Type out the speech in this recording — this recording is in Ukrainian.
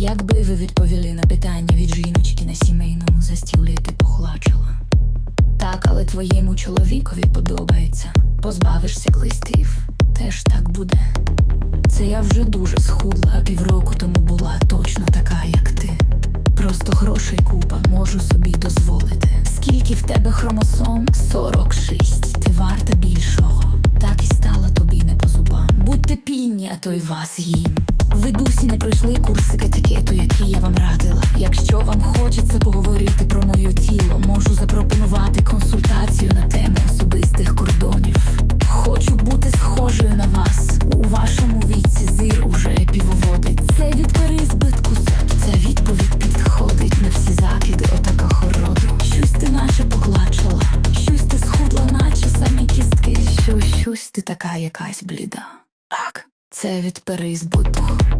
Якби ви відповіли на питання від жіночки на сімейному застіллі, ти похлачила. Так, але твоєму чоловікові подобається. Позбавишся клистів, теж так буде. Це я вже дуже схудла, півроку тому була точно така, як ти. Просто грошей купа, можу собі дозволити. Скільки в тебе хромосом? 46. Ти варта більшого. Так і стала тобі не по зубам. Будьте пільні, а то й вас їм. Ви досі не пройшли курси етикету, які я вам радила. Якщо вам хочеться поговорити про моє тіло, можу запропонувати консультацію на тему особистих кордонів. Хочу бути схожою на вас. У вашому віці зир уже півоводить. Це від переізбитку соту. Ця відповідь підходить на всі закиди отака хороду. Щось ти наче поклачила, щось ти схудла, наче самі кістки. Щось, щось ти така якась бліда. Так, це від переізбитку.